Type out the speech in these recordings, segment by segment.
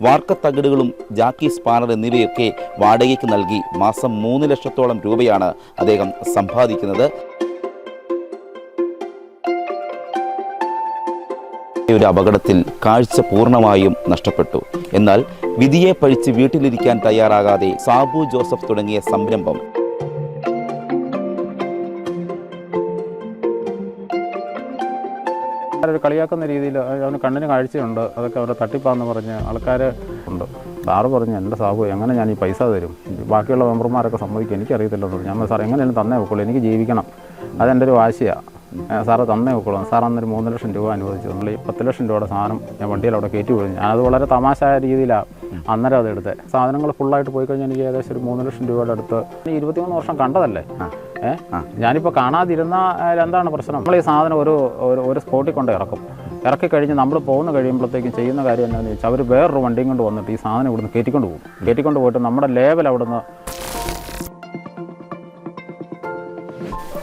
വാർക്കത്തകിടുകളും ജാക്കി spanner എന്നിവയൊക്കെ വാടകയ്ക്ക് നൽകി മാസം മൂന്ന് ലക്ഷത്തോളം രൂപയാണ് അദ്ദേഹം സമ്പാദിക്കുന്നത്. ഒരു അപകടത്തിൽ കാഴ്ച പൂർണമായും നഷ്ടപ്പെട്ടു. എന്നാൽ വിധിയെ പഴിച്ച് വീട്ടിലിരിക്കാൻ തയ്യാറാകാതെ സാബു ജോസഫ് തുടങ്ങിയ സംരംഭം ആൾക്കാർ കളിയാക്കുന്ന രീതിയിൽ അവന് കണ്ണിന് കാഴ്ചയുണ്ട്. അതൊക്കെ അവരുടെ തട്ടിപ്പാന്ന് പറഞ്ഞ് ആൾക്കാർ ഉണ്ട്. സാറ് പറഞ്ഞു എന്റെ സാബു എങ്ങനെ ഞാൻ ഈ പൈസ തരും? ബാക്കിയുള്ള മെമ്പർമാരൊക്കെ സമ്മതിക്കും. എനിക്കറിയത്തില്ലെന്ന് പറഞ്ഞു. ഞാൻ സാർ എങ്ങനെയാണ് തന്നേ വെക്കുള്ളൂ എനിക്ക് ജീവിക്കണം. അതെന്റെ ഒരു വാശിയാണ് സാറ് തന്നേ വെക്കുള്ളൂ സാർ അന്നൊരു മൂന്ന് ലക്ഷം രൂപ അനുവദിച്ചു. നമ്മൾ ഈ പത്ത് ലക്ഷം രൂപയുടെ സാധനം ഞാൻ വണ്ടിയിൽ അവിടെ കയറ്റി ഞാൻ ഞാനത് വളരെ തമാശായ രീതിയിലാണ് അന്നേരം അത് എടുത്തത് സാധനങ്ങൾ ഫുള്ളായിട്ട് പോയി കഴിഞ്ഞാൽ എനിക്ക് ഏകദേശം ഒരു മൂന്ന് ലക്ഷം രൂപയുടെ അടുത്ത് ഇരുപത്തിമൂന്ന് വർഷം കണ്ടതല്ലേ? ഏഹ് ഞാനിപ്പോൾ കാണാതിരുന്ന ഏഹ്, എന്താണ് പ്രശ്നം? നമ്മൾ ഈ സാധനം ഒരു ഒരു- ഒരു സ്പോട്ടിൽ കൊണ്ട് ഇറക്കും. ഇറക്കി കഴിഞ്ഞ് നമ്മൾ പോകുന്ന കഴിയുമ്പോഴത്തേക്കും ചെയ്യുന്ന കാര്യം എന്താണെന്ന് വെച്ചാൽ അവർ വേറൊരു വണ്ടിയും കൊണ്ട് വന്നിട്ട് ഈ സാധനം ഇവിടുന്ന് കയറ്റിക്കൊണ്ട് പോകും. കയറ്റിക്കൊണ്ട് പോയിട്ട് നമ്മുടെ ലേവൽ അവിടുന്ന്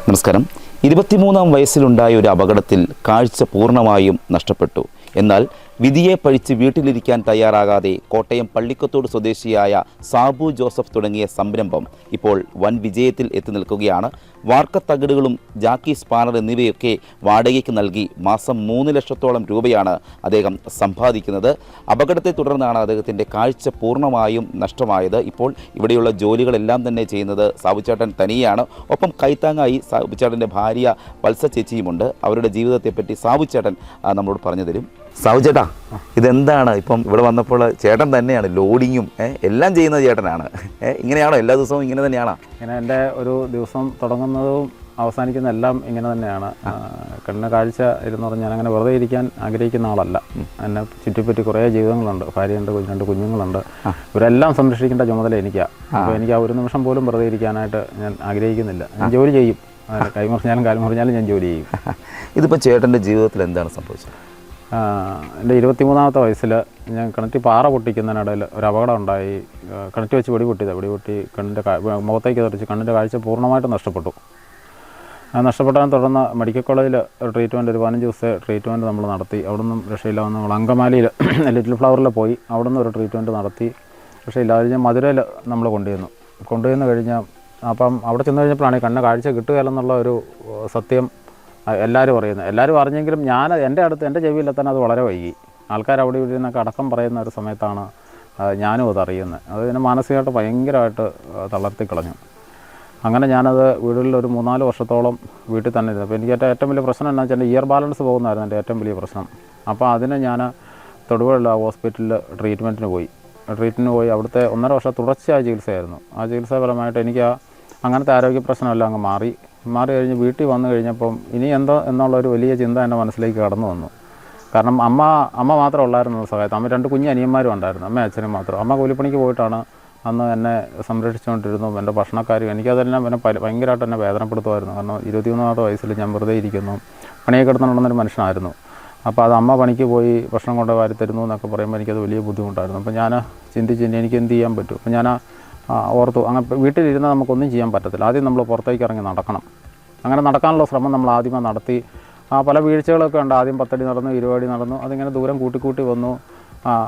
നമസ്കാരം. ഇരുപത്തിമൂന്നാം വയസ്സിലുണ്ടായ ഒരു അപകടത്തിൽ കാഴ്ച പൂർണമായും നഷ്ടപ്പെട്ടു. എന്നാൽ വിധിയെ പഴിച്ച് വീട്ടിലിരിക്കാൻ തയ്യാറാകാതെ കോട്ടയം പള്ളിക്കത്തോട് സ്വദേശിയായ സാബു ജോസഫ് തുടങ്ങിയ സംരംഭം ഇപ്പോൾ വൻ വിജയത്തിൽ എത്തി നിൽക്കുകയാണ്. വാർക്കത്തകിടുകളും ജാക്കി സ്പാനർ എന്നിവയൊക്കെ വാടകയ്ക്ക് നൽകി മാസം മൂന്ന് ലക്ഷത്തോളം രൂപയാണ് അദ്ദേഹം സമ്പാദിക്കുന്നത്. അപകടത്തെ തുടർന്നാണ് അദ്ദേഹത്തിന്റെ കാഴ്ച പൂർണമായും നഷ്ടമായത്. ഇപ്പോൾ ഇവിടെയുള്ള ജോലികളെല്ലാം തന്നെ ചെയ്യുന്നത് സാബുചേട്ടൻ തനിയാണ്. ഒപ്പം കൈത്താങ്ങായി സാബുചേട്ടന്റെ ഭാര്യ വത്സ ചേച്ചിയുമുണ്ട്. അവരുടെ ജീവിതത്തെപ്പറ്റി സാബുചേട്ടൻ നമ്മളോട് പറഞ്ഞു തരും. സാബുചേട്ടാ ഇതെന്താണ്? ഇപ്പം ഇവിടെ വന്നപ്പോൾ ചേട്ടൻ തന്നെയാണ് ലോഡിങ്ങും എല്ലാം ചെയ്യുന്ന ചേട്ടനാണ്. ഇങ്ങനെയാണോ? എല്ലാ ദിവസവും ഇങ്ങനെ തന്നെയാണോ? ഇങ്ങനെ എന്റെ ഒരു ദിവസം തുടങ്ങുന്നതും അവസാനിക്കുന്ന എല്ലാം ഇങ്ങനെ തന്നെയാണ്. ആ, കണ്ണിന് കാഴ്ച ഇരുന്ന് പറഞ്ഞാൽ അങ്ങനെ വെറുതെ ഇരിക്കാൻ ആഗ്രഹിക്കുന്ന ആളല്ല. എന്നെ ചുറ്റിപ്പറ്റി കുറേ ജീവിതങ്ങളുണ്ട്. ഭാര്യയുണ്ട് രണ്ട് കുഞ്ഞുങ്ങളുണ്ട്. ഇവരെല്ലാം സംരക്ഷിക്കേണ്ട ചുമതല എനിക്കാണ് അപ്പോൾ എനിക്ക് ആ ഒരു നിമിഷം പോലും വെറുതെ ഇരിക്കാനായിട്ട് ഞാൻ ആഗ്രഹിക്കുന്നില്ല. ഞാൻ ജോലി ചെയ്യും. കൈമറിഞ്ഞാലും കാൽ മുറിഞ്ഞാലും ഞാൻ ജോലി ചെയ്യും. ഇതിപ്പോൾ ചേട്ടന്റെ ജീവിതത്തിൽ എന്താണ് സംഭവിച്ചത്? എന്റെ ഇരുപത്തിമൂന്നാമത്തെ വയസ്സിൽ ഞാൻ കിണറ്റി പാറ പൊട്ടിക്കുന്നതിനിടയിൽ ഒരു അപകടം ഉണ്ടായി. കിണറ്റി വെച്ച് വെടി പൊട്ടിയത്. വെടി പൊട്ടി കണ്ണിന്റെ മുഖത്തേക്ക് തെറിച്ച് കണ്ണിന്റെ കാഴ്ച പൂർണമായിട്ട് നഷ്ടപ്പെട്ടു. നഷ്ടപ്പെട്ടതിനെ തുടർന്ന് മെഡിക്കൽ കോളേജിൽ ഒരു ട്രീറ്റ്മെന്റ് ഒരു പതിനഞ്ച് ദിവസത്തെ ട്രീറ്റ്മെന്റ് നമ്മൾ നടത്തി. അവിടെ നിന്നും രക്ഷയില്ല വന്ന് നമ്മൾ അങ്കമാലിയിൽ ലിറ്റിൽ ഫ്ലവറിൽ പോയി. അവിടെ നിന്ന് ഒരു ട്രീറ്റ്മെന്റ് നടത്തി. പക്ഷേ കഴിഞ്ഞ് മധുരയിൽ നമ്മൾ കൊണ്ടുവന്നു കൊണ്ടുവന്ന് കഴിഞ്ഞാൽ അപ്പം അവിടെ ചെന്ന് കഴിഞ്ഞപ്പോഴാണ് കണ്ണ് കാഴ്ച കിട്ടുകയില്ലെന്നുള്ള ഒരു സത്യം എല്ലാവരും അറിയുന്നത്. എല്ലാവരും അറിഞ്ഞെങ്കിലും ഞാൻ എന്റെ അടുത്ത് എന്റെ ചെവിയിലെത്താൻ അത് വളരെ വൈകി. ആൾക്കാർ അവിടെ ഇവിടെ നിന്നൊക്കെ അടക്കം പറയുന്ന ഒരു സമയത്താണ് ഞാനും അത് അറിയുന്നത്. അത് എന്നെ മാനസികമായിട്ട് ഭയങ്കരമായിട്ട് തളർത്തി കളഞ്ഞു. അങ്ങനെ ഞാനത് വീടുകളിൽ ഒരു മൂന്നാൽ വർഷത്തോളം വീട്ടിൽ തന്നെ ഇരുന്നു. അപ്പോൾ എനിക്ക് ഏറ്റവും വലിയ പ്രശ്നം എന്താ വെച്ചാൽ ഇയർ ബാലൻസ് പോകുന്നതായിരുന്നു എന്റെ ഏറ്റവും വലിയ പ്രശ്നം. അപ്പോൾ അതിന് ഞാൻ തൊടുപുഴയുള്ള ഹോസ്പിറ്റലിൽ ട്രീറ്റ്മെന്റിന് പോയി. ട്രീറ്റ്മെന്റിന് പോയി അവിടുത്തെ ഒന്നര വർഷം തുടർച്ചയായ ചികിത്സയായിരുന്നു. ആ ചികിത്സാപരമായിട്ട് എനിക്ക് അങ്ങനത്തെ ആരോഗ്യ പ്രശ്നമെല്ലാം അങ്ങ് മാറി. മാറി കഴിഞ്ഞ് വീട്ടിൽ വന്നു കഴിഞ്ഞപ്പം ഇനി എന്തോ എന്നുള്ളൊരു വലിയ ചിന്ത എന്റെ മനസ്സിലേക്ക് കടന്നു വന്നു. കാരണം അമ്മ അമ്മ മാത്രം ഉള്ളായിരുന്നു സഹായത്ത് അമ്മ രണ്ട് കുഞ്ഞു അനിയന്മാരും ഉണ്ടായിരുന്നു അമ്മ അച്ഛനും മാത്രം. അമ്മ കൂലിപ്പണിക്ക് പോയിട്ടാണ് അന്ന് എന്നെ സംരക്ഷിച്ചുകൊണ്ടിരുന്നു എന്റെ ഭക്ഷണക്കാരും എനിക്കതെല്ലാം എന്നെ ഭയങ്കരമായിട്ട് എന്നെ വേദനപ്പെടുത്തുമായിരുന്നു. കാരണം ഇരുപത്തിമൂന്നാമത്തെ വയസ്സിൽ ഞാൻ വെറുതെ ഇരിക്കുന്നു പണിയൊക്കെ എടുത്തുകൊണ്ടുവന്നൊരു മനുഷ്യനായിരുന്നു. അപ്പോൾ അത് അമ്മ പണിക്ക് പോയി ഭക്ഷണം കൊണ്ട് വാരി തരുന്നു എന്നൊക്കെ പറയുമ്പോൾ എനിക്കത് വലിയ ബുദ്ധിമുട്ടായിരുന്നു. അപ്പോൾ ഞാൻ ചിന്തിച്ച് എനിക്ക് എന്ത് ചെയ്യാൻ പറ്റും? അപ്പോൾ ഞാൻ ആ, ഓർത്തു. അങ്ങനെ വീട്ടിലിരുന്ന് നമുക്കൊന്നും ചെയ്യാൻ പറ്റത്തില്ല. ആദ്യം നമ്മൾ പുറത്തേക്ക് ഇറങ്ങി നടക്കണം. അങ്ങനെ നടക്കാനുള്ള ശ്രമം നമ്മൾ ആദ്യമേ നടത്തി. ആ പല വീഴ്ചകളൊക്കെ ഉണ്ട്. ആദ്യം പത്തടി നടന്നു ഇരുപടി നടന്നു. അതിങ്ങനെ ദൂരം കൂട്ടിക്കൂട്ടി വന്നു.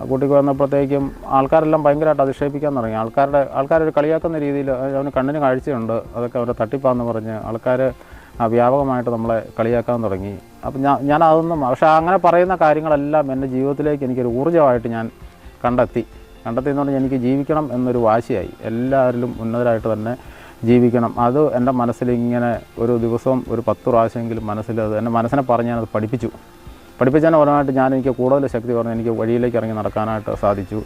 കൂട്ടി വന്നപ്പോഴത്തേക്കും ആൾക്കാരെല്ലാം ഭയങ്കരമായിട്ട് അധിക്ഷേപിക്കാൻ തുടങ്ങി. ആൾക്കാരുടെ ആൾക്കാരൊരു കളിയാക്കുന്ന രീതിയിൽ അവന് കണ്ണിന് കാഴ്ചയുണ്ട്. അതൊക്കെ അവരുടെ തട്ടിപ്പാന്ന് പറഞ്ഞ് ആൾക്കാർ വ്യാപകമായിട്ട് നമ്മളെ കളിയാക്കാൻ തുടങ്ങി. അപ്പം ഞാൻ ഞാൻ അതൊന്നും പക്ഷേ അങ്ങനെ പറയുന്ന കാര്യങ്ങളെല്ലാം എന്റെ ജീവിതത്തിലേക്ക് എനിക്കൊരു ഊർജമായിട്ട് ഞാൻ കണ്ടെത്തി. കണ്ടെത്തി എന്ന് പറഞ്ഞാൽ എനിക്ക് ജീവിക്കണം എന്നൊരു വാശിയായി. എല്ലാവരിലും ഉന്നതരായിട്ട് തന്നെ ജീവിക്കണം. അത് എന്റെ മനസ്സിൽ ഇങ്ങനെ ഒരു ദിവസം ഒരു പത്ത് പ്രാവശ്യമെങ്കിലും മനസ്സിൽ അത് എന്റെ മനസ്സിനെ പറഞ്ഞ് ഞാനത് പഠിപ്പിച്ചു. പഠിപ്പിച്ചതിന് പരമായിട്ട് ഞാൻ എനിക്ക് കൂടുതൽ ശക്തി പറഞ്ഞു എനിക്ക് വഴിയിലേക്ക് ഇറങ്ങി നടക്കാനായിട്ട് സാധിച്ചു.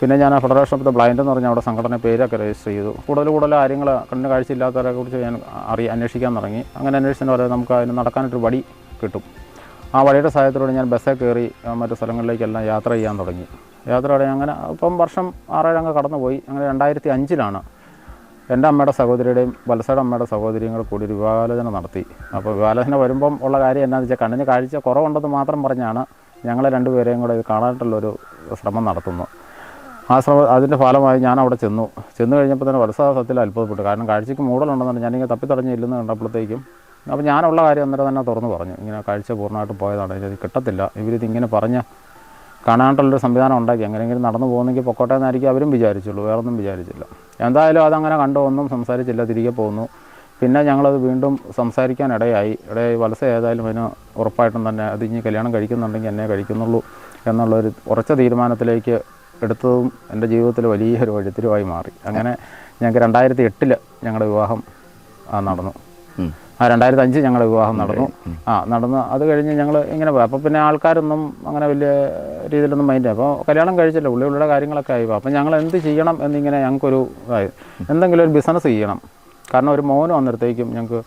പിന്നെ ഞാൻ ഫെഡറേഷൻ ഓഫ് ദ ബ്ലൈൻഡ് എന്ന് പറഞ്ഞ അവിടെ സംഘടന പേരൊക്കെ രജിസ്റ്റർ ചെയ്തു. കൂടുതൽ കൂടുതൽ കാര്യങ്ങൾ കണ്ണിന് കാഴ്ചയില്ലാത്തവരെ കുറിച്ച് ഞാൻ അറിയാൻ അന്വേഷിക്കാൻ തുടങ്ങി. അങ്ങനെ അന്വേഷിച്ചതിന് പറയുന്നത് നമുക്ക് അതിന് നടക്കാനായിട്ടൊരു വടി കിട്ടും. ആ വഴിയുടെ സഹായത്തോടെ ഞാൻ ബസ്സിൽ കയറി മറ്റു സ്ഥലങ്ങളിലേക്കെല്ലാം യാത്ര ചെയ്യാൻ തുടങ്ങി. യാത്ര തുടങ്ങി അങ്ങനെ ഇപ്പം വർഷം ആറേഴ് അങ്ങ് കടന്നുപോയി. അങ്ങനെ രണ്ടായിരത്തി അഞ്ചിലാണ് എന്റെ അമ്മയുടെ സഹോദരിയുടെയും വത്സയുടെ അമ്മയുടെ സഹോദരിയും കൂടെ കൂടി ഒരു വിവാഹാലോചന നടത്തി. അപ്പോൾ വിവാഹാലോചന വരുമ്പം ഉള്ള കാര്യം എന്താണെന്ന് വെച്ചാൽ കണ്ണിന് കാഴ്ച കുറവുണ്ടെന്ന് മാത്രം പറഞ്ഞാണ് ഞങ്ങളെ രണ്ടുപേരെയും കൂടെ ഇത് കാണാനായിട്ടുള്ളൊരു ശ്രമം നടത്തുന്നു. ആ ശ്രമം അതിന്റെ ഫലമായി ഞാൻ അവിടെ ചെന്നു. ചെന്നു കഴിഞ്ഞപ്പോൾ തന്നെ വത്സ സത്യത്തിൽ അത്ഭുതപ്പെട്ടു. കാരണം കാഴ്ചയ്ക്ക് മൂടലുണ്ടെന്നാണ് ഞാനിങ്ങനെ തപ്പിത്തടഞ്ഞില്ലെന്ന് കണ്ടപ്പോഴത്തേക്കും അപ്പോൾ ഞാനുള്ള കാര്യം അന്നേരം തന്നെ തുറന്നു പറഞ്ഞു. ഇങ്ങനെ കാഴ്ച പൂർണമായിട്ട് പോയതാണ്. ഇത് കിട്ടത്തില്ല. ഇവരിത് ഇങ്ങനെ പറഞ്ഞ കാണാനായിട്ടുള്ളൊരു സംവിധാനം ഉണ്ടാക്കി. എങ്ങനെയെങ്കിലും നടന്നു പോകുന്നെങ്കിൽ പൊക്കോട്ടെ എന്നായിരിക്കും അവരും വിചാരിച്ചുള്ളൂ. വേറൊന്നും വിചാരിച്ചില്ല. എന്തായാലും അതങ്ങനെ കണ്ടു. ഒന്നും സംസാരിച്ചില്ല. തിരികെ പോന്നു. പിന്നെ ഞങ്ങളത് വീണ്ടും സംസാരിക്കാൻ ഇടയായി. ഇടയായി വലസ ഏതായാലും അതിന് ഉറപ്പായിട്ടും തന്നെ അത് ഇനി കല്യാണം കഴിക്കുന്നുണ്ടെങ്കിൽ എന്നെ കഴിക്കുന്നുള്ളൂ എന്നുള്ളൊരു ഉറച്ച തീരുമാനത്തിലേക്ക് എടുത്തതും എന്റെ ജീവിതത്തിൽ വലിയൊരു വഴിത്തിരിവായി മാറി. അങ്ങനെ ഞങ്ങൾക്ക് രണ്ടായിരത്തി എട്ടിൽ ഞങ്ങളുടെ വിവാഹം നടന്നു. ആ രണ്ടായിരത്തി അഞ്ച് ഞങ്ങളുടെ വിവാഹം നടന്നു. ആ നടന്ന് അത് കഴിഞ്ഞ് ഞങ്ങൾ ഇങ്ങനെ പോയി. അപ്പോൾ പിന്നെ ആൾക്കാരൊന്നും അങ്ങനെ വലിയ രീതിയിലൊന്നും മൈൻഡ് അപ്പോൾ കല്യാണം കഴിച്ചില്ല. പുള്ളി പുള്ളിയുടെ കാര്യങ്ങളൊക്കെ ആയി. അപ്പോൾ ഞങ്ങൾ എന്ത് ചെയ്യണം എന്നിങ്ങനെ ഞങ്ങൾക്കൊരു ഇതായി എന്തെങ്കിലും ഒരു ബിസിനസ് ചെയ്യണം. കാരണം ഒരു മോന് വന്നിടത്തേക്കും ഞങ്ങൾക്ക്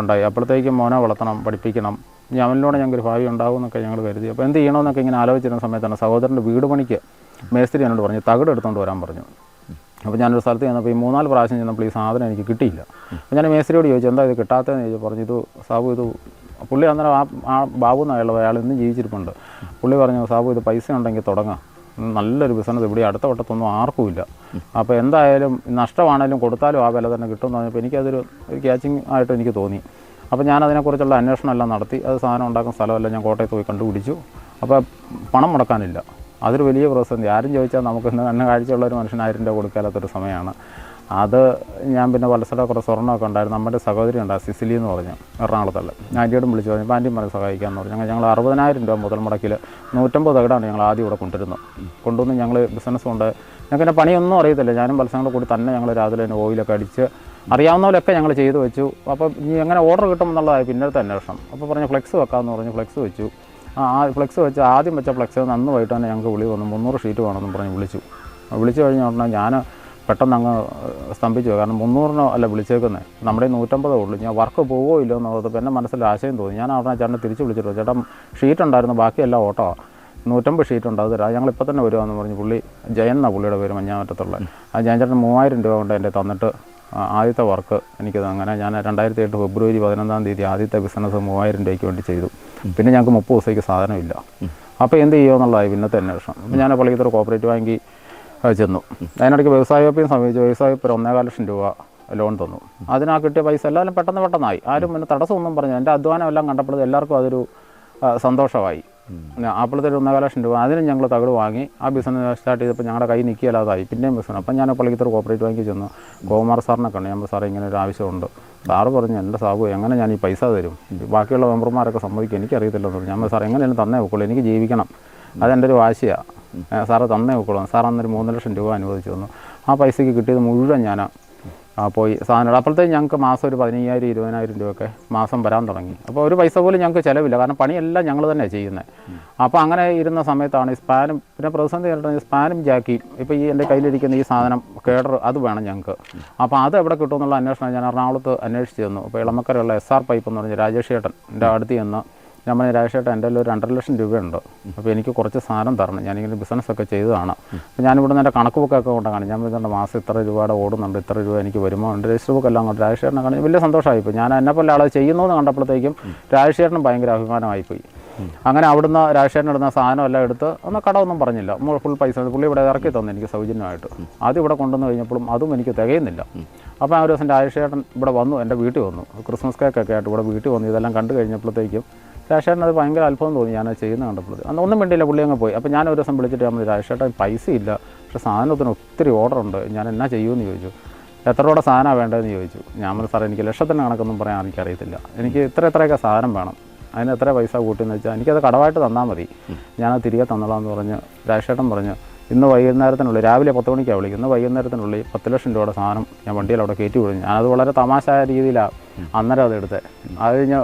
ഉണ്ടായി. അപ്പോഴത്തേക്കും മോനെ വളർത്തണം പഠിപ്പിക്കണം. ഇനി അവനിലൂടെ ഞങ്ങൾക്കൊരു ഭാവി ഉണ്ടാവും എന്നൊക്കെ ഞങ്ങൾ കരുതി. അപ്പോൾ എന്ത് ചെയ്യണമെന്നൊക്കെ ഇങ്ങനെ ആലോചിച്ചിരുന്ന സമയത്താണ് സഹോദരന്റെ വീട് പണിക്ക് മേസ്ത്രി എന്നോട് പറഞ്ഞു തകിട് എടുത്തുകൊണ്ട് വരാൻ പറഞ്ഞു. അപ്പോൾ ഞാനൊരു സ്ഥലത്ത് ചെന്നപ്പോൾ ഈ മൂന്നാൽ പ്രാവശ്യം ചെന്നപ്പോൾ ഈ സാധനം എനിക്ക് കിട്ടിയില്ല. അപ്പോൾ ഞാൻ മേസ്ത്രിയോട് ചോദിച്ചു എന്താ ഇത് കിട്ടാത്തതെന്ന്? ചോദിച്ചു പറഞ്ഞു ഇത് സാബു ഇത് പുള്ളി അന്നേരം ആ ആ ബാബു എന്നായുള്ള അയാൾ ഇന്നും ജീവിച്ചിരിപ്പുണ്ട്. പുള്ളി പറഞ്ഞു സാബു ഇത് പൈസ ഉണ്ടെങ്കിൽ തുടങ്ങാം. നല്ലൊരു ബിസിനസ് ഇവിടെ അടുത്ത വട്ടത്തൊന്നും ആർക്കുമില്ല അപ്പോൾ എന്തായാലും നഷ്ടമാണേലും കൊടുത്താലും ആ വില തന്നെ കിട്ടുമെന്ന് പറഞ്ഞപ്പോൾ എനിക്കതൊരു ഒരു ക്യാച്ചിങ് ആയിട്ട് എനിക്ക് തോന്നി. അപ്പോൾ ഞാൻ അതിനെക്കുറിച്ചുള്ള അന്വേഷണം എല്ലാം നടത്തി അത് സാധനം ഉണ്ടാക്കുന്ന സ്ഥലമല്ല ഞാൻ കോട്ടയത്ത് പോയി കണ്ടുപിടിച്ചു. അപ്പോൾ പണം മുടക്കാനില്ല. അതൊരു വലിയ പ്രതിസന്ധി. ആരും ചോദിച്ചാൽ നമുക്ക് ഇന്ന് കണ്ണ് കാഴ്ചയുള്ള ഒരു മനുഷ്യൻ ആയിരം രൂപ കൊടുക്കാത്തൊരു സമയമാണ്. അത് ഞാൻ പിന്നെ പല സ്ഥലം കുറേ സ്വർണമൊക്കെ ഉണ്ടായിരുന്നു. നമ്മുടെ സഹോദരി ഉണ്ടായിരുന്നു സിസിലി എന്ന് പറഞ്ഞു എറണാകുളത്തുള്ള. ആന്റിയോടും വിളിച്ചു പറഞ്ഞു അപ്പോൾ ആന്റിയും പറഞ്ഞു സഹായിക്കാമെന്ന് പറഞ്ഞു. ഞങ്ങൾ ഞങ്ങൾ അറുപതിനായിരം രൂപ മുതൽ മുടക്കിൽ നൂറ്റമ്പത് തകടാണ് ഞങ്ങൾ ആദ്യം ഇവിടെ കൊണ്ടുവരുന്നത്. കൊണ്ടുവന്ന് ഞങ്ങൾ ബിസിനസ് കൊണ്ട് ഞങ്ങൾക്ക് പിന്നെ പണിയൊന്നും അറിയത്തില്ല. ഞാനും പലസങ്ങളുടെ കൂടി തന്നെ ഞങ്ങൾ രാവിലെ തന്നെ ഓയിലൊക്കെ അടിച്ച് അറിയാവുന്ന പോലെയൊക്കെ ഞങ്ങൾ ചെയ്തു വെച്ചു. അപ്പോൾ ഇനി എങ്ങനെ ഓർഡർ കിട്ടുമെന്നുള്ളതായി പിന്നത്തെ അന്വേഷണം. അപ്പോൾ പറഞ്ഞു ഫ്ലെക്സ് വെക്കാമെന്ന് പറഞ്ഞു ഫ്ലെക്സ് വെച്ചു. ആ ഫ്ലക്സ് വെച്ച് ആദ്യം വെച്ച ഫ്ലെക്സ് അന്ന് വൈകിട്ട് തന്നെ ഞങ്ങൾക്ക് വിളി വന്നു. മുന്നൂറ് ഷീറ്റ് വേണമെന്ന് പറഞ്ഞ് വിളിച്ചു. വിളിച്ചു കഴിഞ്ഞ ഉടനെ ഞാൻ പെട്ടെന്ന് അങ്ങ് സ്തംഭിച്ചു. കാരണം മുന്നൂറിനോ അല്ല വിളിച്ചേക്കുന്നത് നമ്മുടെ നൂറ്റമ്പതേ ഉള്ളൂ. ഞാൻ വർക്ക് പോവോ ഇല്ലോ എന്നുള്ളത് എന്റെ മനസ്സിൽ ആശയം തോന്നി. ഞാൻ അവിടെ ചേട്ടനെ തിരിച്ച് വിളിച്ചിട്ട് ചേട്ടൻ ഷീറ്റ് ഉണ്ടായിരുന്നു. ബാക്കിയെല്ലാം ഓട്ടോ. നൂറ്റമ്പത് ഷീറ്റ് ഉണ്ട്. അത് തരാം. ഞങ്ങൾ ഇപ്പം തന്നെ വരുവാന്ന് പറഞ്ഞ് പുള്ളി ജയൻ എന്നാണ് പുള്ളിയുടെ പേര് മഞ്ഞാമറ്റത്തുള്ള. ആ ജയൻ ചേട്ടൻ മൂവായിരം രൂപ കൊണ്ട് എന്റെ തന്നിട്ട് ആദ്യത്തെ വർക്ക് എനിക്കത് അങ്ങനെ ഞാൻ രണ്ടായിരത്തി എട്ട് ഫെബ്രുവരി പതിനൊന്നാം തീയതി ആദ്യത്തെ ബിസിനസ് മൂവായിരം രൂപയ്ക്ക് വേണ്ടി ചെയ്തു. പിന്നെ ഞങ്ങൾക്ക് മുപ്പത് ദിവസത്തേക്ക് സാധനമില്ല. അപ്പോൾ എന്ത് ചെയ്യുമെന്നുള്ളതായി പിന്നത്തെ അന്വേഷണം. അപ്പോൾ ഞാൻ പള്ളിക്കത്തോട് കോപ്പറേറ്റീവ് ബാങ്കിൽ ചെന്നു. അതിനിടയ്ക്ക് വ്യവസായ വകുപ്പിനെ സമീപിച്ചു വ്യവസായ വകുപ്പ് ഒന്നേകാൽ ലക്ഷം രൂപ ലോൺ തന്നു. അതിനാ കിട്ടിയ പൈസ എല്ലാവരും പെട്ടെന്ന് പെട്ടെന്നായി. ആരും പിന്നെ തടസ്സമൊന്നും പറഞ്ഞു എന്റെ അധ്വാനം എല്ലാം കണ്ടപ്പോഴത് എല്ലാവർക്കും അതൊരു സന്തോഷമായി. അപ്പോഴത്തെ ഒന്നേകാല ലക്ഷം രൂപ. അതിനും ഞങ്ങൾ തകട് വാങ്ങി. ആ ബിസിനസ് സ്റ്റാർട്ട് ചെയ്തപ്പോൾ ഞങ്ങളുടെ കൈ നിൽക്കില്ലാതായി പിന്നെയും ബിസിനസ് അപ്പം ഞാൻ പള്ളിക്കത്തൂർ കോപ്പറേറ്റ് ബാങ്കിൽ ചെന്നു. ഗോകുമാർ സാറിനെ കണ്ടു. ഞാൻ സാറേ ഇങ്ങനെ ഒരു ആവശ്യമുണ്ട്. സാറ് പറഞ്ഞു എന്റെ സാബു എങ്ങനെ ഞാൻ ഈ പൈസ തരും? ബാക്കിയുള്ള മെമ്പർമാരൊക്കെ സമ്മതിക്കും. എനിക്കറിയത്തില്ലെന്ന് പറഞ്ഞു. ഞാൻ സാർ എങ്ങനെയാണ് തന്നേ വെക്കുള്ളൂ? എനിക്ക് ജീവിക്കണം. അതെന്റെ ഒരു വാശിയാണ് സാറ് തന്നേ വെക്കുള്ളൂ. സാർ അന്നൊരു മൂന്ന് ലക്ഷം രൂപ അനുവദിച്ചു തന്നു. ആ പൈസയ്ക്ക് കിട്ടിയത് മുഴുവൻ ഞാൻ പോയി സാധനം അപ്പോഴത്തേക്ക് ഞങ്ങൾക്ക് മാസം ഒരു പതിനയ്യായിരം ഇരുപതിനായിരം രൂപയൊക്കെ മാസം വരാൻ തുടങ്ങി. അപ്പോൾ ഒരു പൈസ പോലും ഞങ്ങൾക്ക് ചിലവില്ല. കാരണം പണിയെല്ലാം ഞങ്ങൾ തന്നെ ചെയ്യുന്നത്. അപ്പോൾ അങ്ങനെ ഇരുന്ന സമയത്താണ് ഈ സ്പാനും പിന്നെ പ്രതിസന്ധി കേട്ടിട്ട് സ്പാനും ജാക്കിയും ഇപ്പോൾ ഈ എന്റെ കയ്യിലിരിക്കുന്ന ഈ സാധനം കേഡർ അത് വേണം ഞങ്ങൾക്ക്. അപ്പോൾ അത് എവിടെ കിട്ടുമെന്നുള്ള അന്വേഷണം ഞാൻ എറണാകുളത്ത് അന്വേഷിച്ച് തന്നു അപ്പോൾ ഇളമക്കരയുള്ള എസ് ആർ പൈപ്പ് എന്ന് പറഞ്ഞ രാജേഷ് ചേട്ടന്റെ അടുത്ത് ചെന്ന് ഞാൻ പറഞ്ഞ രാജേഷ് എന്റെ ഒരു രണ്ടര ലക്ഷം രൂപയുണ്ട്. അപ്പോൾ എനിക്ക് കുറച്ച് സാധനം തരണം. ഞാനിങ്ങനെ ബിസിനസ്സൊക്കെ ചെയ്തതാണ്. അപ്പോൾ ഞാനിവിടെ നിന്ന് എന്റെ കണക്ക് ബുക്കൊക്കെ കൊണ്ടാണ് ഞാൻ പറഞ്ഞ മാസം ഇത്ര രൂപയുടെ ഓടുന്നുണ്ട് ഇത്ര രൂപ എനിക്ക് വരുമാനമുണ്ട്. രജിസ്റ്റർ ബുക്ക് എല്ലാം കൊണ്ട് രാജേഷ് ചേട്ടനെ കാണി വലിയ സന്തോഷമായിപ്പോയി. ഞാൻ എന്നെ പോലെ ആളെ ചെയ്യുന്നു കണ്ടപ്പോഴത്തേക്കും രാജേഷ് ചേട്ടനും ഭയങ്കര അഭിമാനമായിപ്പോയി. അങ്ങനെ അവിടുന്ന് രാജേഷേട്ടൻ ഇടുന്ന സാധനം എല്ലാം എടുത്ത് ഒന്ന് ഒന്നും പറഞ്ഞില്ല. ഫുൾ പൈസ പുള്ളി ഇവിടെ ഇറക്കി തന്നു എനിക്ക് സൗജന്യമായിട്ട്. അത് ഇവിടെ കൊണ്ടുവന്ന് കഴിഞ്ഞപ്പോഴും അതും എനിക്ക് തികയുന്നില്ല. അപ്പോൾ ആ ഒരു ദിവസം രാജേഷേട്ടൻ ഇവിടെ വന്നു എന്റെ വീട്ടിൽ വന്നു. ക്രിസ്മസ് കേക്കൊക്കെ ആയിട്ട് ഇവിടെ വീട്ടിൽ വന്നു. ഇതെല്ലാം കണ്ടു കഴിഞ്ഞപ്പോഴത്തേക്കും രാജേഷേട്ടൻ അത് ഭയങ്കര അത്ഭുതം തോന്നി. ഞാൻ ചെയ്യുന്നത് കണ്ടപ്പോൾ. അന്ന് ഒന്നും വേണ്ടിയില്ല പുള്ളി അങ്ങ് പോയി. അപ്പോൾ ഞാൻ ഒരു ദിവസം വിളിച്ചിട്ട് രാഷേട്ടൻ രാജേഷേട്ടൻ പൈസ ഇല്ല. പക്ഷേ സാധനത്തിന് ഒത്തിരി ഓർഡർ ഉണ്ട്. ഞാൻ എന്നാ ചെയ്യുമെന്ന് ചോദിച്ചു. എത്ര രൂപയുടെ സാധനമാണ് വേണ്ടതെന്ന് ചോദിച്ചു. ഞാൻ പറഞ്ഞു സാറേ എനിക്ക് ലക്ഷത്തിന്റെ കണക്കൊന്നും പറയാൻ എനിക്കറിയത്തില്ല. എനിക്ക് ഇത്ര ഇത്രയൊക്കെ സാധനം വേണം. അതിന് എത്ര പൈസ കൂട്ടിയെന്ന് വെച്ചാൽ എനിക്കത് കടമായിട്ട് തന്നാൽ മതി. ഞാനത് തിരികെ തന്നോളാം പറഞ്ഞ് രാഷേട്ടൻ പറഞ്ഞു ഇന്ന് വൈകുന്നേരത്തിനുള്ളിൽ രാവിലെ പത്ത് മണിക്കാണ് വിളിക്കുന്നത്. ഇന്ന് വൈകുന്നേരത്തിനുള്ളിൽ പത്ത് ലക്ഷം രൂപയുടെ സാധനം ഞാൻ വണ്ടിയിൽ അവിടെ കയറ്റി വിടുന്നു ഞാനത് വളരെ തമാശായ രീതിയിലാണ് അന്നേരം അത് എടുത്തത്. അത് കഴിഞ്ഞ്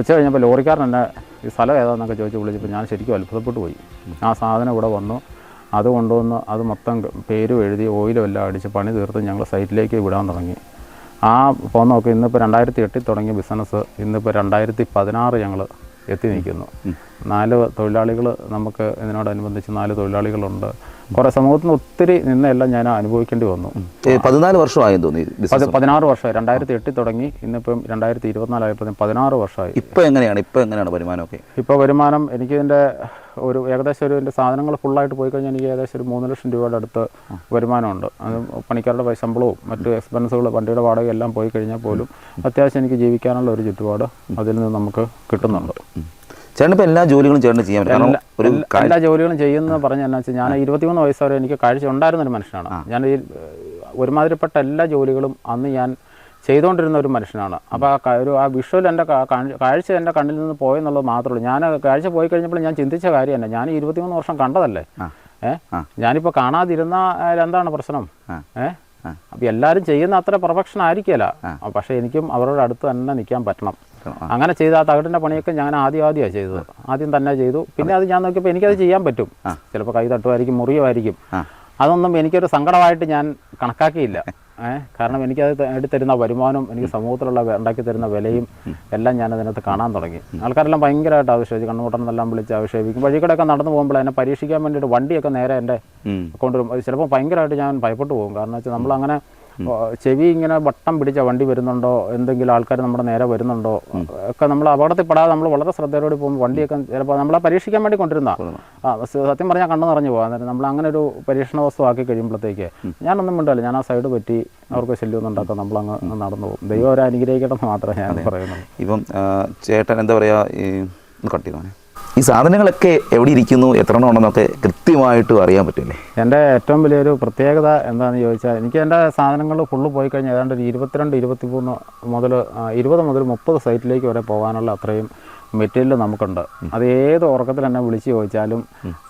ഉച്ച കഴിഞ്ഞപ്പോൾ ലോറിക്കാരൻ എന്നെ ഈ സ്ഥലം ഏതാണെന്നൊക്കെ ചോദിച്ച് വിളിച്ചപ്പോൾ ഞാൻ ശരിക്കും അത്ഭുതപ്പെട്ടു പോയി. ആ സാധനം ഇവിടെ വന്നു. അത് കൊണ്ടുവന്ന് അത് മൊത്തം പേരും എഴുതി ഓയിലും എല്ലാം അടിച്ച് പണി തീർത്ത് ഞങ്ങൾ സൈറ്റിലേക്ക് വിടാൻ തുടങ്ങി. ആ ഇപ്പോൾ നോക്കി ഇന്നിപ്പോൾ രണ്ടായിരത്തി എട്ടിൽ തുടങ്ങിയ ബിസിനസ് ഇന്നിപ്പോൾ രണ്ടായിരത്തി പതിനാറ് ഞങ്ങൾ എത്തി നിൽക്കുന്നു. നാല് തൊഴിലാളികൾ നമുക്ക് ഇതിനോടനുബന്ധിച്ച് നാല് തൊഴിലാളികളുണ്ട്. കുറേ സമൂഹത്തിൽ നിന്ന് ഒത്തിരി നിന്നെല്ലാം ഞാൻ അനുഭവിക്കേണ്ടി വന്നു. പതിനാല് വർഷമായി തോന്നി പതിനാറ് വർഷമായി. രണ്ടായിരത്തി എട്ടിൽ തുടങ്ങി. ഇന്നിപ്പം രണ്ടായിരത്തി ഇരുപത്തിനാലായപ്പോൾ പതിനാറ് വർഷമായി. ഇപ്പം എങ്ങനെയാണ്? ഇപ്പം എങ്ങനെയാണ് വരുമാനമൊക്കെ? ഇപ്പോൾ വരുമാനം എനിക്ക് ഇതിന്റെ ഒരു ഏകദേശം ഒരു എന്റെ സാധനങ്ങൾ ഫുള്ളായിട്ട് പോയി കഴിഞ്ഞാൽ എനിക്ക് ഏകദേശം ഒരു മൂന്ന് ലക്ഷം രൂപയുടെ അടുത്ത് വരുമാനമുണ്ട്. അത് പണിക്കാരുടെ ശമ്പളവും മറ്റ് എക്സ്പെൻസുകൾ വണ്ടിയുടെ വാടക എല്ലാം പോയി കഴിഞ്ഞാൽ പോലും അത്യാവശ്യം എനിക്ക് ജീവിക്കാനുള്ള ഒരു ചുറ്റുപാട് അതിൽ നിന്ന് നമുക്ക് കിട്ടുന്നുണ്ട്. ചേട്ടൻ എല്ലാ ജോലികളും ചേട്ടന് ചെയ്യാൻ പറ്റും. കാരണം ഒരു എല്ലാ- ജോലികളും ചെയ്യുന്നത് പറഞ്ഞ എന്നാ വെച്ചാൽ ഞാൻ ഇരുപത്തിമൂന്ന് വയസ്സ് വരെ എനിക്ക് കാഴ്ച ഉണ്ടായിരുന്ന ഒരു മനുഷ്യനാണ്. ഞാൻ ഈ ഏഹ്, ഒരുമാതിരിപ്പെട്ട എല്ലാ ജോലികളും അന്ന് ഞാൻ ചെയ്തുകൊണ്ടിരുന്ന ഒരു മനുഷ്യനാണ്. അപ്പോൾ ആ ഒരു ആ വിഷ്വൽ എന്റെ കാഴ്ച എന്റെ കണ്ണിൽ നിന്ന് പോയെന്നുള്ളത് മാത്രമേ ഉള്ളൂ. ഞാൻ കാഴ്ച പോയി കഴിഞ്ഞപ്പോൾ ഞാൻ ചിന്തിച്ച കാര്യം തന്നെ ഞാൻ ഇരുപത്തിമൂന്ന് വർഷം കണ്ടതല്ലേ? ഏ ഞാനിപ്പോൾ കാണാതിരുന്ന എന്താണ് പ്രശ്നം? ഏ അപ്പം എല്ലാവരും ചെയ്യുന്ന അത്ര പ്രൊഫക്ഷൻ ആയിരിക്കില്ല പക്ഷേ എനിക്കും അവരുടെ അടുത്ത് തന്നെ നിൽക്കാൻ പറ്റണം. അങ്ങനെ ചെയ്ത ആ തകിടിന്റെ പണിയൊക്കെ ഞാൻ ആദ്യം ആദ്യമാണ് ചെയ്തത്. ആദ്യം തന്നെ ചെയ്തു. പിന്നെ അത് ഞാൻ നോക്കിയപ്പോൾ എനിക്കത് ചെയ്യാൻ പറ്റും. ചിലപ്പോൾ കൈ തട്ടുമായിരിക്കും മുറിയുമായിരിക്കും. അതൊന്നും എനിക്കൊരു സങ്കടമായിട്ട് ഞാൻ കണക്കാക്കിയില്ല. ഏഹ് കാരണം എനിക്കത് എടുത്തരുന്ന വരുമാനം എനിക്ക് സമൂഹത്തിലുള്ള ഉണ്ടാക്കി തരുന്ന വിലയും എല്ലാം ഞാൻ അതിനകത്ത് കാണാൻ തുടങ്ങി. ആൾക്കാരെല്ലാം ഭയങ്കരമായിട്ട് ആവശ്യമായി. കണ്ണുമുട്ടണമെന്നെല്ലാം വിളിച്ച് ആവശ്യമിക്കും വഴി കൂടെയൊക്കെ നടന്നു പോകുമ്പോൾ എന്നെ പരീക്ഷിക്കാൻ വേണ്ടിയിട്ട് വണ്ടിയൊക്കെ നേരെ എന്റെ. കൊണ്ടുവരും ചിലപ്പോൾ ഭയങ്കരമായിട്ട് ഞാൻ ഭയപ്പെട്ടു പോകും. കാരണം വെച്ചാൽ നമ്മളങ്ങനെ ഓ, ചെവി ഇങ്ങനെ വട്ടം പിടിച്ച വണ്ടി വരുന്നുണ്ടോ? എന്തെങ്കിലും ആൾക്കാർ നമ്മുടെ നേരെ വരുന്നുണ്ടോ? ഒക്കെ നമ്മൾ അപകടത്തിൽ പെടാതെ നമ്മൾ വളരെ ശ്രദ്ധയോടെ പോകുമ്പോൾ വണ്ടിയൊക്കെ ചിലപ്പോൾ നമ്മളെ പരീക്ഷിക്കാൻ വേണ്ടി കൊണ്ടിരുന്ന സത്യം പറഞ്ഞാൽ കണ്ണു നിറഞ്ഞു പോകാൻ നേരം നമ്മൾ അങ്ങനെ ഒരു പരീക്ഷണ വസ്തു ആക്കി കഴിയുമ്പോഴത്തേക്ക് ഞാനൊന്നും മിണ്ടല്ല. ഞാൻ ആ സൈഡ് പറ്റി അവർക്ക് ശല്യമൊന്നും ഉണ്ടാക്കാൻ നമ്മളങ്ങ് നടന്നു പോകും. ദൈവം അവരെ അനുഗ്രഹിക്കട്ടെ എന്ന് മാത്രമേ ഞാൻ പറയുന്നത് ഇപ്പം ചേട്ടൻ എന്താ പറയുക ഈ കട്ട് ചെയ്തോനെ ഈ സാധനങ്ങളൊക്കെ എവിടെ ഇരിക്കുന്നു? എത്ര എണ്ണം ഉണ്ടെന്നൊക്കെ കൃത്യമായിട്ട് അറിയാൻ പറ്റില്ലേ? എന്റെ ഏറ്റവും വലിയൊരു പ്രത്യേകത എന്താണെന്ന് ചോദിച്ചാൽ എനിക്ക് എന്റെ സാധനങ്ങൾ ഫുള്ള് പോയി കഴിഞ്ഞാൽ ഏതാണ്ട് ഒരു ഇരുപത്തിരണ്ട് ഇരുപത്തിമൂന്ന് മുതൽ ഇരുപത് മുതൽ മുപ്പത് സൈറ്റിലേക്ക് വരെ പോകാനുള്ള അത്രയും മെറ്റീരിയൽ നമുക്കുണ്ട്. അത് ഏത് ഉറക്കത്തിൽ എന്നെ വിളിച്ച് ചോദിച്ചാലും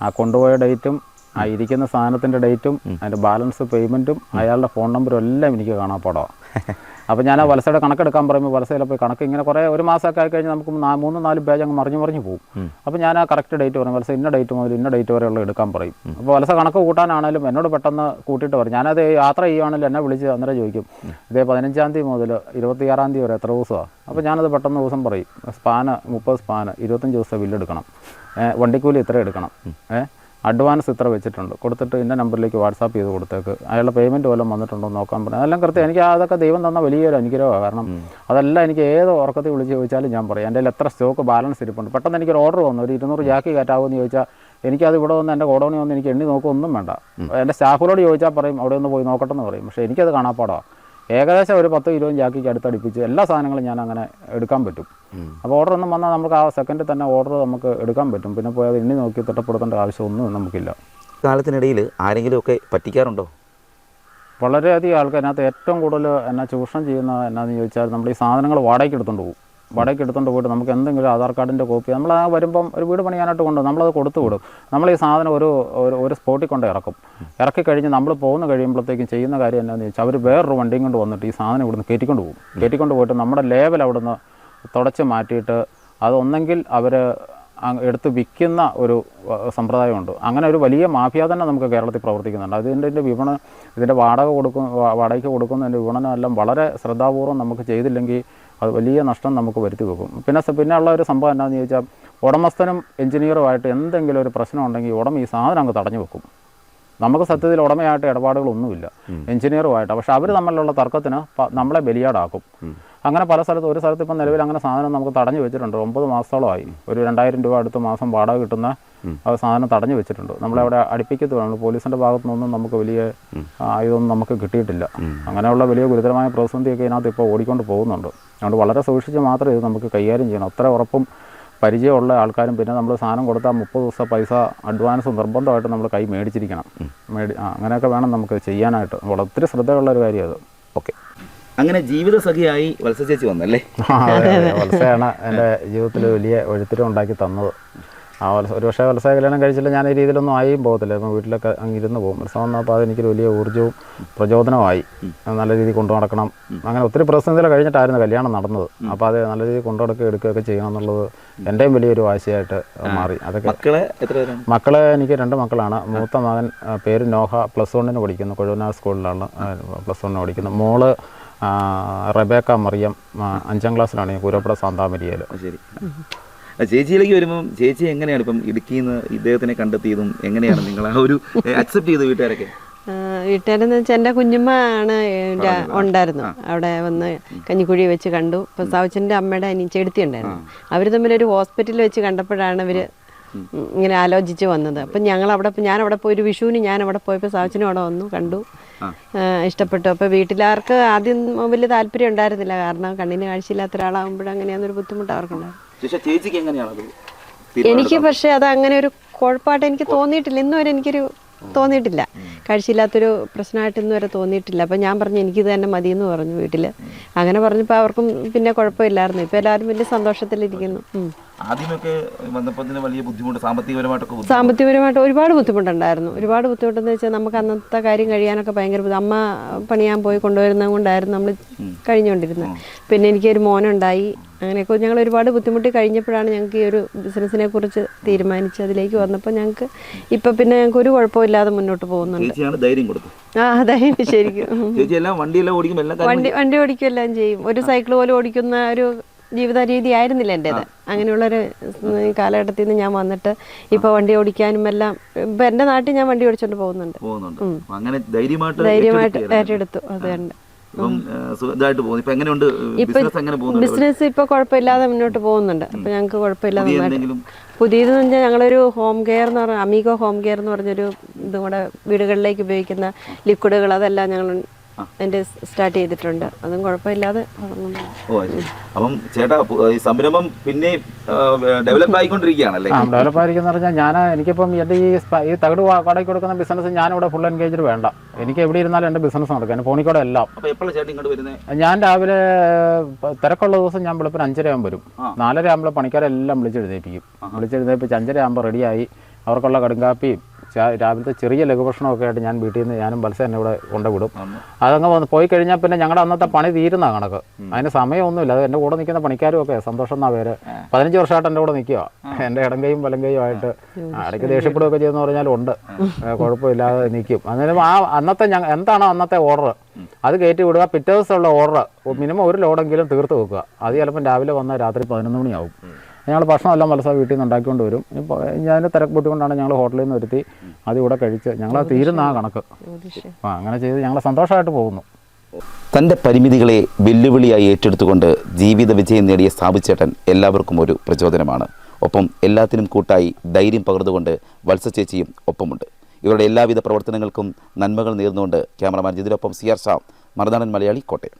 ആ കൊണ്ടുപോയ ഡേറ്റും ആ ഇരിക്കുന്ന സാധനത്തിന്റെ ഡേറ്റും അതിന്റെ ബാലൻസ് പേയ്മെന്റും അയാളുടെ ഫോൺ നമ്പറും എല്ലാം എനിക്ക് കാണാപ്പാടോ അപ്പോൾ ഞാൻ ആ വലസയുടെ കണക്കെടുക്കാൻ പറയുമ്പോൾ വലസയിൽ പോയി കണക്ക് ഇങ്ങനെ കുറേ ഒരു മാസമൊക്കെ ആയി കഴിഞ്ഞാൽ നമുക്ക് മൂന്ന് നാല് പേജ് അങ്ങ് മറിഞ്ഞു മറിഞ്ഞു പോകും അപ്പോൾ ഞാൻ ആ കറക്റ്റ് ഡേറ്റ് പറയും വലസ ഇന്ന ഡേറ്റ് മുതൽ ഇന്ന ഡേറ്റ് വരെയുള്ള എടുക്കാൻ പറയും. അപ്പോൾ വലസ കണക്ക് കൂട്ടാനാണെങ്കിലും എന്നോട് പെട്ടെന്ന് കൂട്ടിയിട്ട് പറയും. ഞാനത് യാത്ര ചെയ്യുവാണെങ്കിലും എന്നെ വിളിച്ച് അന്നേരം ചോദിക്കും. ഇതേ പതിനഞ്ചാം തീയതി മുതൽ ഇരുപത്തിയാറാം തീയതി വരെ എത്ര ദിവസമാണ് അപ്പോൾ ഞാനത് പെട്ടെന്ന് ദിവസം പറയും. സ്പാന് മുപ്പത് സ്പാന് ഇരുപത്തഞ്ച് ദിവസത്തെ ബില്ലെടുക്കണം. വണ്ടിക്കൂലി ഇത്ര എടുക്കണം. ഏഹ് അഡ്വാൻസ് ഇത്ര വെച്ചിട്ടുണ്ട്. കൊടുത്തിട്ട് ഇന്ന നമ്പറിലേക്ക് വാട്സാപ്പ് ചെയ്ത് കൊടുത്തേക്ക്. അയാളുടെ പേയ്മെന്റ് വല്ലതും വന്നിട്ടുണ്ടോ എന്ന് നോക്കാൻ പറഞ്ഞു. അതെല്ലാം കൃത്യം. എനിക്ക് അതൊക്കെ ദൈവം തന്ന വലിയൊരു അനുഗ്രഹമാണ് കാരണം അതെല്ലാം എനിക്ക് ഏത് ഉറക്കത്തിൽ വിളിച്ച് ചോദിച്ചാലും ഞാൻ പറയും. എന്റെ എത്ര സ്റ്റോക്ക് ബാലൻസ് ഇരിപ്പുണ്ട്. പെട്ടെന്ന് എനിക്കൊരു ഓർഡർ വന്നു. ഒരു ഇരുന്നൂറ് ജാക്കി കയറ്റാവുമെന്ന് ചോദിച്ചാൽ എനിക്കത് ഇവിടെ വന്ന് എന്റെ ഗോഡൗണിൽ വന്ന് എനിക്ക് എണ്ണി നോക്കുമൊന്നും വേണ്ട. എന്റെ സ്റ്റാഫിനോട് ചോദിച്ചാൽ പറയും അവിടെ ഒന്ന് പോയി നോക്കട്ടെ എന്ന് പറയും. പക്ഷേ എനിക്കത് കാണാപ്പാടാണ് ഏകദേശം ഒരു പത്ത് ഇരുപതും ജാക്കിക്ക് അടുത്തടുപ്പിച്ച് എല്ലാ സാധനങ്ങളും ഞാൻ അങ്ങനെ എടുക്കാൻ പറ്റും. അപ്പോൾ ഓർഡർ ഒന്നും വന്നാൽ നമുക്ക് ആ സെക്കൻഡിൽ തന്നെ ഓർഡർ നമുക്ക് എടുക്കാൻ പറ്റും. പിന്നെ പോയി അത് എണ്ണി നോക്കി തിട്ടപ്പെടുത്തേണ്ട ആവശ്യമൊന്നും നമുക്കില്ല. കാലത്തിനിടയിൽ ആരെങ്കിലുമൊക്കെ പറ്റിക്കാറുണ്ടോ? വളരെയധികം ആൾക്കാർ അതിനകത്ത് ഏറ്റവും കൂടുതൽ എന്നാ ചൂഷണം ചെയ്യുന്ന എന്നാന്ന് ചോദിച്ചാൽ നമ്മൾ ഈ സാധനങ്ങൾ വാടകയ്ക്ക് എടുത്തുകൊണ്ട് പോകും. വാടകയ്ക്ക് എടുത്തുകൊണ്ട് പോയിട്ട് നമുക്ക് എന്തെങ്കിലും ആധാർ കാർഡിന്റെ കോപ്പി നമ്മൾ ആ വരുമ്പം ഒരു വീട് പണിയാനായിട്ട് കൊണ്ട് നമ്മളത് കൊടുത്തു വിടും. നമ്മൾ ഈ സാധനം ഒരു ഒരു സ്പോട്ടിൽ കൊണ്ട് ഇറക്കും. ഇറക്കി കഴിഞ്ഞ് നമ്മൾ പോകുന്ന കഴിയുമ്പോഴത്തേക്കും ചെയ്യുന്ന കാര്യം എന്താണെന്ന് ചോദിച്ചാൽ അവർ വേറൊരു വണ്ടിയും കൊണ്ട് വന്നിട്ട് ഈ സാധനം ഇവിടുന്ന് കയറ്റിക്കൊണ്ട് പോകും. കയറ്റിക്കൊണ്ട് പോയിട്ട് നമ്മുടെ ലേബൽ അവിടുന്ന് തുടച്ച് മാറ്റിയിട്ട് അതൊന്നെങ്കിൽ അവർ എടുത്ത് വിൽക്കുന്ന ഒരു സമ്പ്രദായമുണ്ട്. അങ്ങനെ ഒരു വലിയ മാഫിയ തന്നെ നമുക്ക് കേരളത്തിൽ പ്രവർത്തിക്കുന്നുണ്ട്. അതിന്റെ ഇതിന്റെ വിപണന ഇതിന്റെ വാടക കൊടുക്കുന്ന വാ- വാടകയ്ക്ക് കൊടുക്കുന്നതിന്റെ വിപണനം എല്ലാം വളരെ ശ്രദ്ധാപൂർവം നമുക്ക് ചെയ്തില്ലെങ്കിൽ അത് വലിയ നഷ്ടം നമുക്ക് വരുത്തി വെക്കും. പിന്നെ പിന്നെ ഉള്ള ഒരു സംഭവം എന്താണെന്ന് ചോദിച്ചാൽ ഉടമസ്ഥനും എഞ്ചിനീയറുമായിട്ട് എന്തെങ്കിലും ഒരു പ്രശ്നം ഉണ്ടെങ്കിൽ ഉടമ ഈ സാധനം അങ്ങ് തടഞ്ഞു വെക്കും. നമുക്ക് സത്യത്തിൽ ഉടമയായിട്ട് ഇടപാടുകളൊന്നുമില്ല. എഞ്ചിനീയറുമായിട്ട്. പക്ഷെ അവർ തമ്മിലുള്ള തർക്കത്തിന് നമ്മളെ ബലിയാടാക്കും. അങ്ങനെ പല സ്ഥലത്ത് ഒരു സ്ഥലത്ത് ഇപ്പം നിലവിൽ അങ്ങനെ സാധനം നമുക്ക് തടഞ്ഞു വെച്ചിട്ടുണ്ട്. ഒമ്പത് മാസത്തോളമായി. ഒരു രണ്ടായിരം രൂപ അടുത്ത മാസം വാടക കിട്ടുന്ന ആ സാധനം തടഞ്ഞു വെച്ചിട്ടുണ്ട്. നമ്മളവിടെ അടുപ്പിക്കത്ത് വേണം. പോലീസിന്റെ ഭാഗത്തു നിന്നൊന്നും നമുക്ക് വലിയ ഇതൊന്നും നമുക്ക് കിട്ടിയിട്ടില്ല. അങ്ങനെയുള്ള വലിയ ഗുരുതരമായ പ്രതിസന്ധിയൊക്കെ ഇതിനകത്ത് ഇപ്പോൾ ഓടിക്കൊണ്ട് പോകുന്നുണ്ട്. അതുകൊണ്ട് വളരെ സൂക്ഷിച്ച് മാത്രമേ ഇത് നമുക്ക് കൈകാര്യം ചെയ്യണം. അത്ര ഉറപ്പും പരിചയമുള്ള ആൾക്കാരും പിന്നെ നമ്മൾ സാധനം കൊടുത്താൽ മുപ്പത് ദിവസം പൈസ അഡ്വാൻസ് നിർബന്ധമായിട്ട് നമ്മൾ കൈ മേടിച്ചിരിക്കണം. മേടി അങ്ങനെയൊക്കെ വേണം നമുക്ക് ചെയ്യാനായിട്ട്. വളരെ ഒത്തിരി ശ്രദ്ധയുള്ള ഒരു കാര്യം അത്. ഓക്കെ. അങ്ങനെ ജീവിത സഖിയായി വത്സ ചേച്ചി വന്നല്ലേ. വത്സയാണ് എന്റെ ജീവിതത്തിൽ വലിയ ഒഴുത്തിരം ഉണ്ടാക്കി തന്നത്. ആ വത്സ ഒരു പക്ഷേ വത്സ കല്യാണം കഴിച്ചില്ല ഞാൻ ഈ രീതിയിലൊന്നും ആയും പോകത്തില്ല. ഇപ്പം വീട്ടിലൊക്കെ അങ്ങിരുന്ന് പോകും. വത്സ വന്നപ്പോൾ അതെനിക്കൊരു വലിയ ഊർജവും പ്രചോദനമായി നല്ല രീതിയിൽ കൊണ്ടു നടക്കണം. അങ്ങനെ ഒത്തിരി പ്രതിസന്ധികൾ കഴിഞ്ഞിട്ടായിരുന്നു കല്യാണം നടന്നത്. അപ്പോൾ അത് നല്ല രീതിയിൽ കൊണ്ടു നടക്കുക എടുക്കുകയൊക്കെ ചെയ്യണം എന്നുള്ളത് എന്റെയും വലിയൊരു വാശിയായിട്ട് മാറി. അതൊക്കെ മക്കളെ മക്കളെ എനിക്ക് രണ്ട് മക്കളാണ്. മൂത്ത മകൻ പേര് നോഹ പ്ലസ് വണ്ണിന് പഠിക്കുന്നു. കൊഴുവനാർ സ്കൂളിലാണ് പ്ലസ് വണ്ണിന് പഠിക്കുന്നത് മോൾ റെബേക്ക മറിയം അഞ്ചാം ക്ലാസ്സിലാണ് കൂരപ്പുഴ സാന്താമരിയയിൽ ശരി. ചേച്ചിയിലേക്ക് വരുമ്പം ചേച്ചി എങ്ങനെയാണ് ഇപ്പം ഇടുക്കിയിൽ നിന്ന് ഇദ്ദേഹത്തിനെ കണ്ടെത്തിയതും എങ്ങനെയാണ് നിങ്ങൾ ആ ഒരു അക്സെപ്റ്റ് ചെയ്ത വീട്ടുകാരൊക്കെ? വീട്ടുകാരെന്ന് വെച്ചാൽ എന്റെ കുഞ്ഞുമ്മ ആണ് ഉണ്ടായിരുന്നു. അവിടെ വന്ന് കഞ്ഞിക്കുഴി വെച്ച് കണ്ടു. ഇപ്പം സാവച്ചന്റെ അമ്മയുടെ അനി ചെടുത്തി ഉണ്ടായിരുന്നു അവർ ഒരു ഹോസ്പിറ്റലിൽ വെച്ച് കണ്ടപ്പോഴാണ് ഇവർ ഇങ്ങനെ ആലോചിച്ച് വന്നത്. അപ്പം ഞങ്ങൾ അവിടെ ഞാൻ അവിടെ പോയി ഒരു വിഷുവിന് ഞാൻ അവിടെ പോയപ്പോൾ സാവച്ചനും അവിടെ വന്നു കണ്ടു. ഇഷ്ടപ്പെട്ടു. അപ്പോൾ വീട്ടിലാർക്ക് ആദ്യം വലിയ താല്പര്യം ഉണ്ടായിരുന്നില്ല. കാരണം കണ്ണിന് കാഴ്ചയില്ലാത്ത ഒരാളാകുമ്പോഴങ്ങനെയാന്നൊരു ബുദ്ധിമുട്ട് അവർക്കുണ്ടായിരുന്നു എനിക്ക് പക്ഷേ അത് അങ്ങനെ ഒരു കുഴപ്പമായിട്ട് എനിക്ക് തോന്നിയിട്ടില്ല. ഇന്നും വരെ എനിക്കൊരു തോന്നിയിട്ടില്ല. കാഴ്ചയില്ലാത്തൊരു പ്രശ്നമായിട്ട് ഇന്ന് വരെ തോന്നിയിട്ടില്ല. അപ്പം ഞാൻ പറഞ്ഞു എനിക്കിത് തന്നെ മതി എന്ന് പറഞ്ഞു വീട്ടിൽ അങ്ങനെ പറഞ്ഞപ്പോൾ അവർക്കും പിന്നെ കുഴപ്പമില്ലായിരുന്നു. ഇപ്പോൾ എല്ലാവരും വലിയ സന്തോഷത്തിലിരിക്കുന്നു. ആദ്യമൊക്കെ വന്നപ്പോൾ തന്നെ വലിയ ബുദ്ധിമുട്ട് സാമ്പത്തികപരമായിട്ടൊക്കെ സാമ്പത്തികപരമായിട്ട് ഒരുപാട് ബുദ്ധിമുട്ടുണ്ടായിരുന്നു. ഒരുപാട് ബുദ്ധിമുട്ടെന്ന് വെച്ചാൽ നമുക്ക് അന്നത്തെ കാര്യം കഴിയാനൊക്കെ ഭയങ്കര ബുദ്ധി- അമ്മ പണിയാൻ പോയി കൊണ്ടുവരുന്നത് കൊണ്ടായിരുന്നു നമ്മൾ കഴിഞ്ഞുകൊണ്ടിരുന്നത്. പിന്നെ എനിക്കൊരു മോനുണ്ടായി. അങ്ങനെയൊക്കെ ഞങ്ങൾ ഒരുപാട് ബുദ്ധിമുട്ടി കഴിഞ്ഞപ്പോഴാണ് ഞങ്ങൾക്ക് ഈ ഒരു ബിസിനസ്സിനെ കുറിച്ച് തീരുമാനിച്ച് അതിലേക്ക് വന്നപ്പോൾ ഞങ്ങൾക്ക് ഇപ്പം പിന്നെ ഞങ്ങൾക്ക് ഒരു കുഴപ്പമില്ലാതെ മുന്നോട്ട് പോകുന്നുണ്ട്. ആ ധൈര്യം ആ ധൈര്യം ശരിക്കും. വണ്ടി വണ്ടിയെല്ലാം ഓടിക്കും എല്ലാം വണ്ടി വണ്ടി ചെയ്യും. ഒരു സൈക്കിൾ പോലും ഓടിക്കുന്ന ഒരു ജീവിത രീതി ആയിരുന്നില്ല എന്റേത്. അങ്ങനെയുള്ളൊരു കാലഘട്ടത്തിൽ നിന്ന് ഞാൻ വന്നിട്ട് ഇപ്പൊ വണ്ടി ഓടിക്കാനും എല്ലാം ഇപ്പൊ എന്റെ നാട്ടിൽ ഞാൻ വണ്ടി ഓടിച്ചോണ്ട് പോകുന്നുണ്ട്. അങ്ങനെ ധൈര്യമായിട്ട് ധൈര്യമായിട്ട് ഏറ്റെടുത്തു അതുകൊണ്ട് ബിസിനസ് ഇപ്പൊ കുഴപ്പമില്ലാതെ മുന്നോട്ട് പോകുന്നുണ്ട്. അപ്പൊ ഞങ്ങൾക്ക് കുഴപ്പമില്ലാതെ പുതിയതെന്ന് വെച്ചാൽ ഞങ്ങളൊരു ഹോം കെയർ എന്ന് പറഞ്ഞ അമീഗോ ഹോം കെയർ എന്ന് പറഞ്ഞൊരു ഇതും കൂടെ വീടുകളിലേക്ക് ഉപയോഗിക്കുന്ന ലിക്വിഡുകൾ അതെല്ലാം ഞങ്ങൾ എന്റെ സ്റ്റാർട്ട് ചെയ്തിട്ടുണ്ട്. അതും കുഴപ്പമില്ലാതെ. അപ്പം ചേട്ടാ ഈ സംരംഭം പിന്നെ ഡെവലപ്പ് ആയിക്കൊണ്ടിരിക്കുകയാണല്ലേ ആ ഡെവലപ്പ് ആയിരിക്കുന്ന പറഞ്ഞാൽ ഞാൻ എനിക്കിപ്പം എന്റെ ഈ ഈ തകട് കടയ്ക്ക് കൊടുക്കുന്ന ബിസിനസ് ഞാനിവിടെ ഫുൾ എൻഗേജ്ഡ് വേണ്ട. എനിക്ക് എവിടെ ഇരുന്നാലും എന്റെ ബിസിനസ് നടക്കും. എന്റെ ഫോണിൽ കൂടെ എല്ലാം. ഞാൻ രാവിലെ തിരക്കുള്ള ദിവസം ഞാൻ വെളുപ്പിന് അഞ്ചര ആകുമ്പോൾ വരും. നാലര ആകുമ്പോൾ പണിക്കാരെല്ലാം വിളിച്ചെഴുതേപ്പിക്കും വിളിച്ചെഴുതേപ്പിച്ച് അഞ്ചര ആകുമ്പോൾ റെഡിയായി അവർക്കുള്ള കടുങ്കാപ്പിയും രാവിലത്തെ ചെറിയ ലഘുഭക്ഷണമൊക്കെ ആയിട്ട് ഞാൻ വീട്ടിൽ നിന്ന് ഞാനും ബൽസ എന്നെ ഇവിടെ കൊണ്ടുവിടും. അതങ്ങ് വന്ന് പോയി കഴിഞ്ഞാൽ പിന്നെ ഞങ്ങളുടെ അന്നത്തെ പണി തീരുന്ന കണക്ക്. അതിന് സമയമൊന്നുമില്ല. അത് എന്റെ കൂടെ നിൽക്കുന്ന പണിക്കാരും ഒക്കെ സന്തോഷം എന്നാ പേര്. പതിനഞ്ച് വർഷമായിട്ട് എന്റെ കൂടെ നിൽക്കുക എന്റെ ഇടം വലങ്കയും വലം കൈയും ആയിട്ട് ഇടയ്ക്ക് ദേഷ്യപ്പെടുകയൊക്കെ ചെയ്യുന്ന പറഞ്ഞാൽ ഉണ്ട്. കുഴപ്പമില്ലാതെ നിൽക്കും അന്നേരം ആ അന്നത്തെ ഞങ്ങൾ എന്താണോ അന്നത്തെ ഓർഡർ അത് കയറ്റി വിടുക. പിറ്റേ ദിവസമുള്ള ഓർഡർ മിനിമം ഒരു ലോഡെങ്കിലും തീർത്ത് വെക്കുക. അത് ചിലപ്പം രാവിലെ വന്നാൽ രാത്രി പതിനൊന്ന് മണിയാവും. ഞങ്ങൾ ഭക്ഷണമെല്ലാം വലസ വീട്ടിൽ നിന്ന് ഉണ്ടാക്കിക്കൊണ്ട് വരും. ഇപ്പോൾ ഞാൻ തിരക്ക് പൊട്ടിക്കൊണ്ടാണ് ഞങ്ങൾ ഹോട്ടലിൽ നിന്ന് വരുത്തി അത് ഇവിടെ കഴിച്ച് ഞങ്ങൾ തീരുന്ന ആ കണക്ക്. ആ അങ്ങനെ ചെയ്ത് ഞങ്ങൾ സന്തോഷമായിട്ട് പോകുന്നു. തന്റെ പരിമിതികളെ വെല്ലുവിളിയായി ഏറ്റെടുത്തുകൊണ്ട് ജീവിത വിജയം നേടിയ സ്ഥാപിച്ചേട്ടൻ എല്ലാവർക്കും ഒരു പ്രചോദനമാണ്. ഒപ്പം എല്ലാത്തിനും കൂട്ടായി ധൈര്യം പകർന്നുകൊണ്ട് വത്സ ചേച്ചിയും ഒപ്പമുണ്ട്. ഇവരുടെ എല്ലാവിധ പ്രവർത്തനങ്ങൾക്കും നന്മകൾ നേർന്നുകൊണ്ട് ക്യാമറമാൻ ജിതിലൊപ്പം സി ആർ ഷാ. മറുനാടൻ മലയാളി കോട്ടയം.